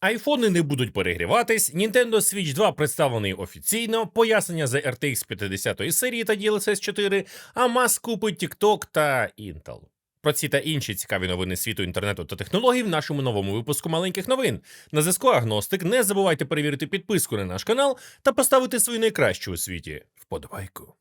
Айфони не будуть перегріватись, Nintendo Switch 2 представлений офіційно, пояснення за RTX 50 серії та DLSS 4, а Маск купить TikTok та Intel. Про ці та інші цікаві новини світу інтернету та технологій в нашому новому випуску маленьких новин. На зв'язку Агностик. Не забувайте перевірити підписку на наш канал та поставити свою найкращу у світі вподобайку.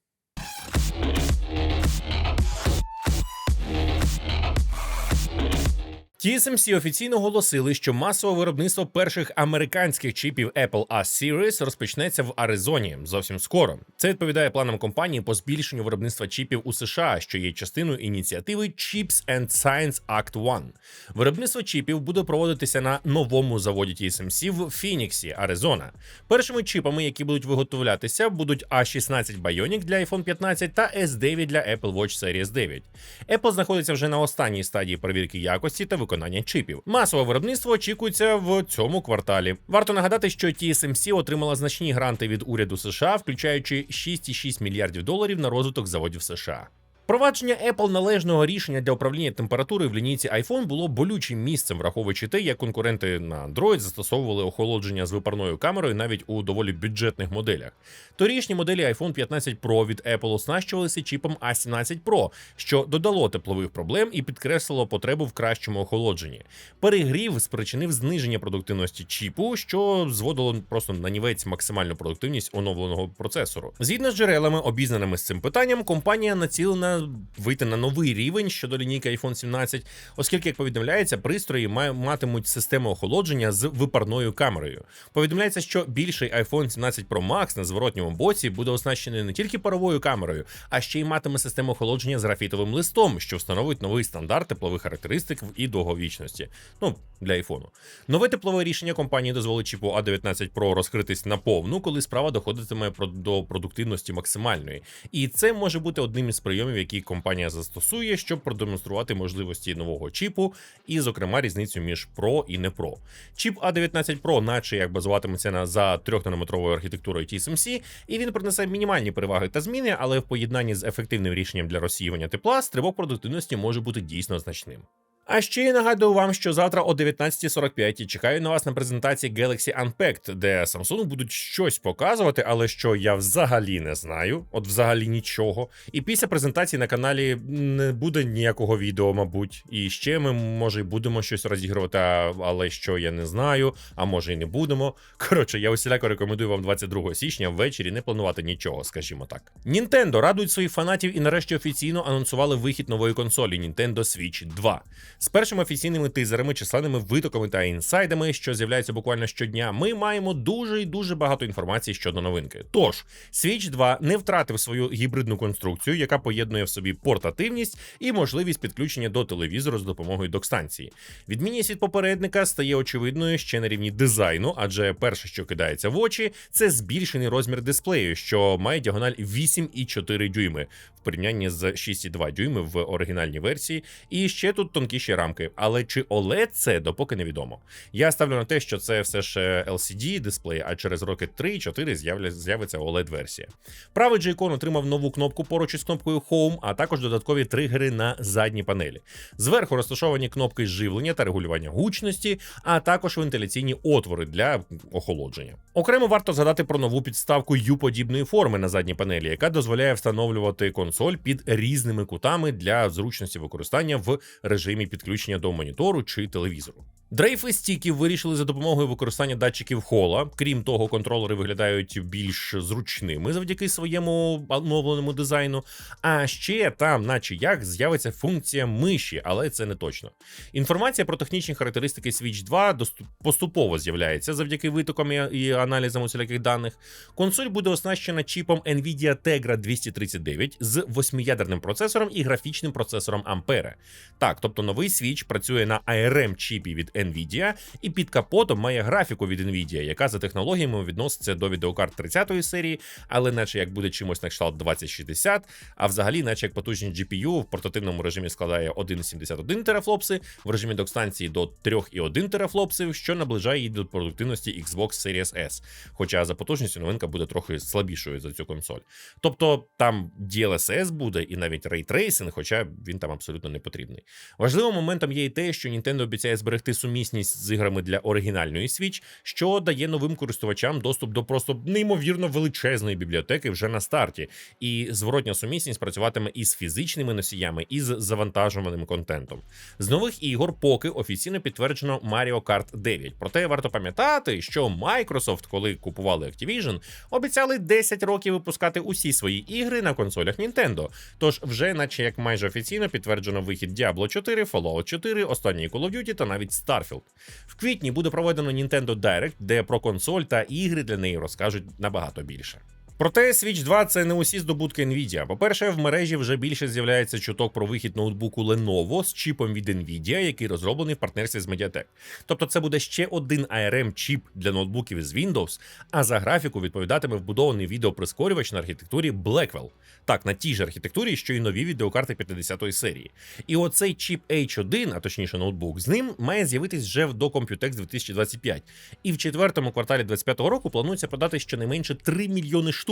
TSMC офіційно оголосили, що масове виробництво перших американських чіпів Apple A Series розпочнеться в Аризоні зовсім скоро. Це відповідає планам компанії по збільшенню виробництва чіпів у США, що є частиною ініціативи Chips and Science Act 1. Виробництво чіпів буде проводитися на новому заводі TSMC в Фініксі, Аризона. Першими чіпами, які будуть виготовлятися, будуть A16 Bionic для iPhone 15 та S9 для Apple Watch Series 9. Apple знаходиться вже на останній стадії перевірки якості та виконання чіпів. Масове виробництво очікується в цьому кварталі. Варто нагадати, що TSMC отримала значні гранти від уряду США, включаючи 6,6 мільярдів доларів на розвиток заводів США. Впровадження Apple належного рішення для управління температурою в лінійці iPhone було болючим місцем, враховуючи те, як конкуренти на Android застосовували охолодження з випарною камерою навіть у доволі бюджетних моделях. Торішні моделі iPhone 15 Pro від Apple оснащувалися чіпом A17 Pro, що додало теплових проблем і підкреслило потребу в кращому охолодженні. Перегрів спричинив зниження продуктивності чіпу, що зводило просто на нівець максимальну продуктивність оновленого процесору. Згідно з джерелами, обізнаними з цим питанням, компанія націлена вийти на новий рівень щодо лінійки iPhone 17, оскільки, як повідомляється, пристрої матимуть систему охолодження з випарною камерою. Повідомляється, що більший iPhone 17 Pro Max на зворотньому боці буде оснащений не тільки паровою камерою, а ще й матиме систему охолодження з графітовим листом, що встановить новий стандарт теплових характеристик і довговічності. Ну для айфону. Нове теплове рішення компанії дозволить чіпу A19 Pro розкритись наповну, коли справа доходитиме до продуктивності максимальної. І це може бути одним із прийомів, які компанія застосує, щоб продемонструвати можливості нового чіпу, і, зокрема, різницю між Pro і не Pro. Чіп A19 Pro, наче як базуватиметься на за 3-нанометровою архітектурою TSMC, і він принесе мінімальні переваги та зміни, але в поєднанні з ефективним рішенням для розсіювання тепла, стрибок продуктивності може бути дійсно значним. А ще нагадую вам, що завтра о 19.45 чекаю на вас на презентації Galaxy Unpacked, де Samsung будуть щось показувати, але що я взагалі не знаю, от взагалі нічого. І після презентації на каналі не буде ніякого відео, мабуть. І ще ми, може, будемо щось розігрувати, але що я не знаю, а може й не будемо. Коротше, я усіляко рекомендую вам 22 січня ввечері не планувати нічого, скажімо так. Nintendo радують своїх фанатів і нарешті офіційно анонсували вихід нової консолі Nintendo Switch 2. З першими офіційними тизерами, численними витоками та інсайдами, що з'являються буквально щодня, ми маємо дуже і дуже багато інформації щодо новинки. Тож, Switch 2 не втратив свою гібридну конструкцію, яка поєднує в собі портативність і можливість підключення до телевізору з допомогою док-станції. Відмінність від попередника стає очевидною ще на рівні дизайну, адже перше, що кидається в очі, це збільшений розмір дисплею, що має діагональ 8,4 дюйми в порівнянні з 6,2 дюйми в оригінальній версії. І ще тут тонкіші рамки. Але чи OLED це допоки невідомо. Я ставлю на те, що це все ж LCD дисплей, а через роки 3-4 з'явля- з'явиться OLED версія. Правий джейкон отримав нову кнопку поруч із кнопкою Home, а також додаткові тригери на задній панелі. Зверху розташовані кнопки живлення та регулювання гучності, а також вентиляційні отвори для охолодження. Окремо варто згадати про нову підставку U-подібної форми на задній панелі, яка дозволяє встановлювати консоль під різними кутами для зручності використання в режимі підключення до монітору чи телевізору. Дрейфи стіків вирішили за допомогою використання датчиків хола. Крім того, контролери виглядають більш зручними завдяки своєму оновленому дизайну. А ще там, наче як, з'явиться функція миші, але це не точно. Інформація про технічні характеристики Switch 2 доступ- поступово з'являється завдяки витокам і аналізам усіляких даних. Консоль буде оснащена чіпом Nvidia Tegra 239 з восьмиядерним процесором і графічним процесором Ampere. Так, тобто новий Switch працює на ARM чіпі від Nvidia і під капотом має графіку від Nvidia, яка за технологіями відноситься до відеокарт 30-ї серії, але наче як буде чимось на кшталт 2060, а взагалі, наче як потужність GPU в портативному режимі складає 1,71 терафлопси, в режимі док-станції до 3,1 терафлопсів, що наближає її до продуктивності Xbox Series S. Хоча за потужністю новинка буде трохи слабішою за цю консоль. Тобто там DLSS буде і навіть рейтрейсинг, хоча він там абсолютно не потрібний. Важливим моментом є і те, що Nintendo обіцяє зберегти сумісність з іграми для оригінальної Switch, що дає новим користувачам доступ до просто неймовірно величезної бібліотеки вже на старті. І зворотня сумісність працюватиме із фізичними носіями, і з завантажуваним контентом. З нових ігор поки офіційно підтверджено Mario Kart 9. Проте варто пам'ятати, що Microsoft, коли купували Activision, обіцяли 10 років випускати усі свої ігри на консолях Nintendo. Тож вже, наче як майже офіційно, підтверджено вихід Diablo 4, Fallout 4, останній Call of Duty та навіть Starfield. В квітні буде проведено Nintendo Direct, де про консоль та ігри для неї розкажуть набагато більше. Проте Switch 2 це не усі здобутки Nvidia. По-перше, в мережі вже більше з'являється чуток про вихід ноутбуку Lenovo з чіпом від Nvidia, який розроблений в партнерстві з Mediatek. Тобто це буде ще один ARM чіп для ноутбуків з Windows, а за графіку відповідатиме вбудований відеоприскорювач на архітектурі Blackwell. Так, на тій ж архітектурі, що й нові відеокарти 50-ї серії. І оцей чіп H1, а точніше ноутбук, з ним має з'явитись вже в до Computex 2025. І в четвертому кварталі 25-го року планується продати щонайменше 3 мільйони штук,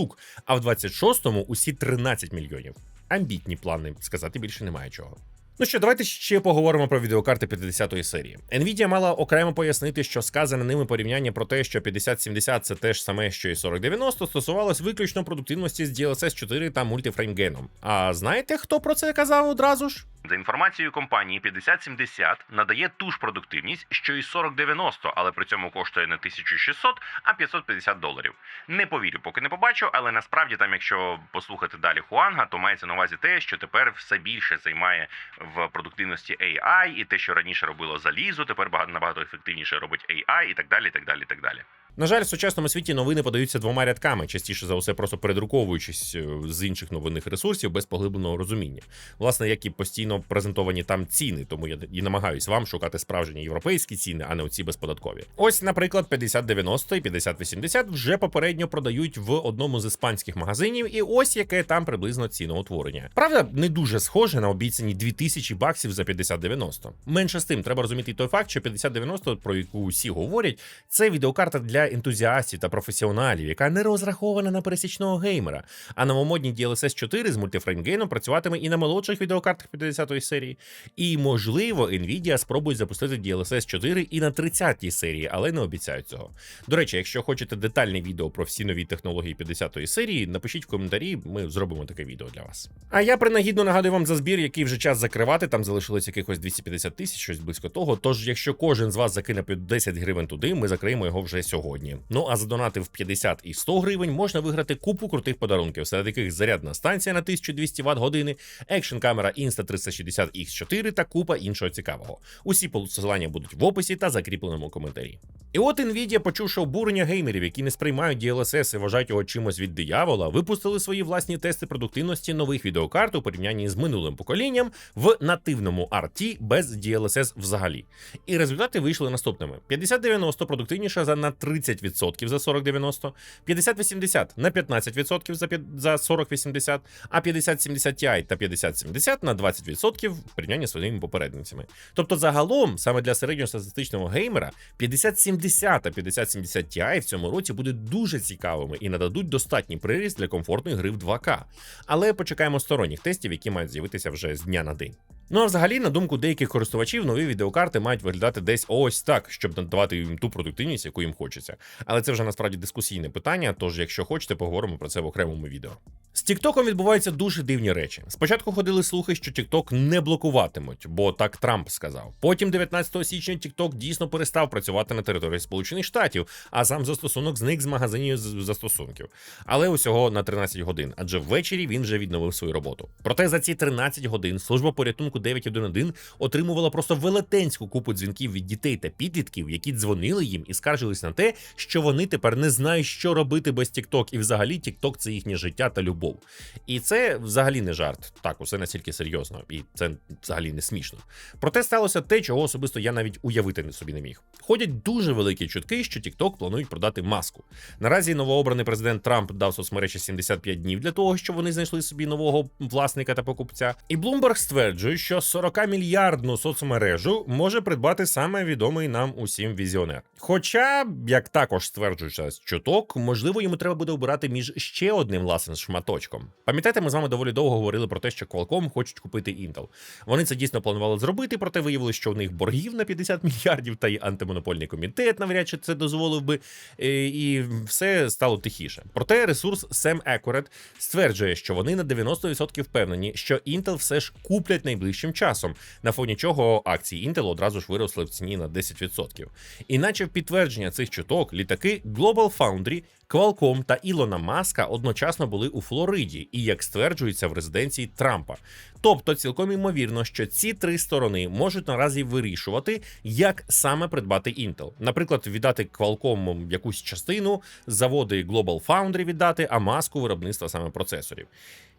а в 26-му усі 13 мільйонів. Амбітні плани, сказати більше немає чого. Ну що, давайте ще поговоримо про відеокарти 50-ї серії. Nvidia мала окремо пояснити, що сказане ними порівняння про те, що 5070 це те ж саме, що і 4090, стосувалось виключно продуктивності з DLSS 4 та мультифреймгеном. А знаєте, хто про це казав одразу ж? За інформацією компанії 5070 надає ту ж продуктивність, що і 4090, але при цьому коштує не 1600, а 550 доларів. Не повірю, поки не побачу, але насправді там, якщо послухати далі Хуанга, то мається на увазі те, що тепер все більше займає в продуктивності AI, і те, що раніше робило залізо, тепер набагато ефективніше робить AI, і так далі. і так далі, і так далі. На жаль, в сучасному світі новини подаються двома рядками, частіше за все, просто передруковуючись е, з інших новинних ресурсів без поглибленого розуміння. Власне, як і постійно презентовані там ціни, тому я і намагаюсь вам шукати справжні європейські ціни, а не оці безподаткові. Ось, наприклад, 5090 і 5080 вже попередньо продають в одному з іспанських магазинів, і ось яке там приблизно ціноутворення. Правда, не дуже схоже на обіцяні 2000 баксів за 5090. Менше з тим, треба розуміти той факт, що 5090, про яку всі говорять, це відеокарта для ентузіастів та професіоналів, яка не розрахована на пересічного геймера. А новомодні DLSS 4 з мультифреймгейном працюватиме і на молодших відеокартах 50-ї серії. І можливо, Nvidia спробують запустити DLSS 4 і на 30-й серії, але не обіцяють цього. До речі, якщо хочете детальне відео про всі нові технології 50-ї серії, напишіть в коментарі, ми зробимо таке відео для вас. А я принагідно нагадую вам за збір, який вже час закривати. Там залишилось якихось 250 тисяч, щось близько того. Тож, якщо кожен з вас закине під 10 гривень туди, ми закриємо його вже сьогодні. Ну а за донати в 50 і 100 гривень можна виграти купу крутих подарунків, серед яких зарядна станція на 1200 Вт години, екшн камера Insta360 X4 та купа іншого цікавого. Усі посилання будуть в описі та закріпленому коментарі. І от Nvidia, почувши обурення геймерів, які не сприймають DLSS і вважають його чимось від диявола, випустили свої власні тести продуктивності нових відеокарт у порівнянні з минулим поколінням в нативному RT без DLSS взагалі. І результати вийшли наступними: 5090 продуктивніша за на 30% за 4090, 5080 на 15% за за 4080, а 5070 Ti та 5070 на 20% в порівнянні з своїми попередницями. Тобто, загалом, саме для середньостатистичного геймера, 5070 та 5070 Ti в цьому році будуть дуже цікавими і нададуть достатній приріст для комфортної гри в 2К. Але почекаємо сторонніх тестів, які мають з'явитися вже з дня на день. Ну а взагалі, на думку деяких користувачів, нові відеокарти мають виглядати десь ось так, щоб надавати їм ту продуктивність, яку їм хочеться. Але це вже насправді дискусійне питання. Тож, якщо хочете, поговоримо про це в окремому відео. З Тіктоком відбуваються дуже дивні речі. Спочатку ходили слухи, що Тікток не блокуватимуть, бо так Трамп сказав. Потім, 19 січня, Тікток дійсно перестав працювати на території Сполучених Штатів, а сам застосунок зник з магазинів застосунків. Але усього на 13 годин, адже ввечері він вже відновив свою роботу. Проте за ці 13 годин служба порятунку 911 отримувала просто велетенську купу дзвінків від дітей та підлітків, які дзвонили їм і скаржились на те, що вони тепер не знають, що робити без TikTok, і взагалі TikTok – це їхнє життя та любов. І це взагалі не жарт. Так, усе настільки серйозно, і це взагалі не смішно. Проте сталося те, чого особисто я навіть уявити собі не міг. Ходять дуже великі чутки, що TikTok планують продати маску. Наразі новообраний президент Трамп дав соцмережі 75 днів для того, щоб вони знайшли собі нового власника та покупця. І Bloomberg стверджує, що 40 мільярдну соцмережу може придбати саме відомий нам усім візіонер. Хоча, як також стверджується з чуток, можливо, йому треба буде обирати між ще одним ласен шматочком. Пам'ятаєте, ми з вами доволі довго говорили про те, що Qualcomm хочуть купити Intel. Вони це дійсно планували зробити, проте виявилося, що у них боргів на 50 мільярдів, та й антимонопольний комітет навряд чи це дозволив би, е, і все стало тихіше. Проте ресурс Sam Accurate стверджує, що вони на 90% впевнені, що Intel все ж куплять найближчим часом, на фоні чого акції Intel одразу ж виросли в ціні на 10%. Іначе в підтвердження цих чуток літаки Global Foundry, Qualcomm та Ілона Маска одночасно були у Флориді, і як стверджується в резиденції Трампа. Тобто, цілком ймовірно, що ці три сторони можуть наразі вирішувати, як саме придбати Intel. Наприклад, віддати Qualcomm якусь частину, заводи Global Foundry віддати, а маску виробництва саме процесорів.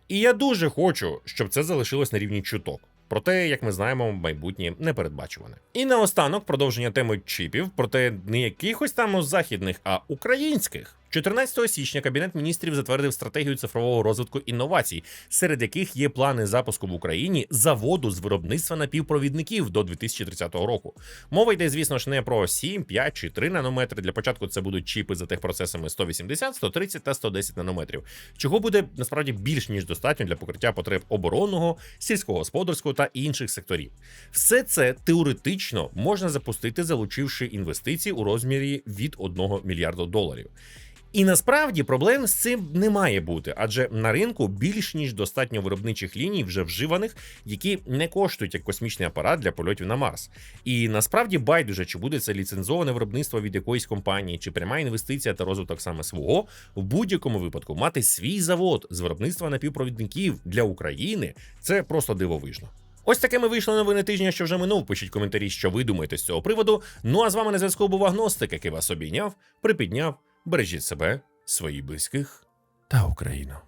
І я дуже хочу, щоб це залишилось на рівні чуток. Проте, як ми знаємо, майбутнє непередбачуване. І наостанок продовження теми чіпів, проте не якихось там західних, а українських. 14 січня Кабінет міністрів затвердив стратегію цифрового розвитку інновацій, серед яких є плани запуску в Україні заводу з виробництва напівпровідників до 2030 року. Мова йде, звісно ж, не про 7, 5 чи 3 нанометри. Для початку це будуть чіпи за техпроцесами 180, 130 та 110 нанометрів, чого буде насправді більш ніж достатньо для покриття потреб оборонного, сільськогосподарського та інших секторів. Все це теоретично можна запустити, залучивши інвестиції у розмірі від 1 мільярда доларів. І насправді проблем з цим не має бути, адже на ринку більш ніж достатньо виробничих ліній вже вживаних, які не коштують як космічний апарат для польотів на Марс. І насправді байдуже, чи буде це ліцензоване виробництво від якоїсь компанії, чи пряма інвестиція та розвиток саме свого, в будь-якому випадку мати свій завод з виробництва напівпровідників для України це просто дивовижно. Ось такими вийшли новини тижня, що вже минув. Пишіть коментарі, що ви думаєте з цього приводу. Ну а з вами на зв'язку був агностик, який вас обійняв, припідняв. Бережіть себе, своїх близьких та Україну.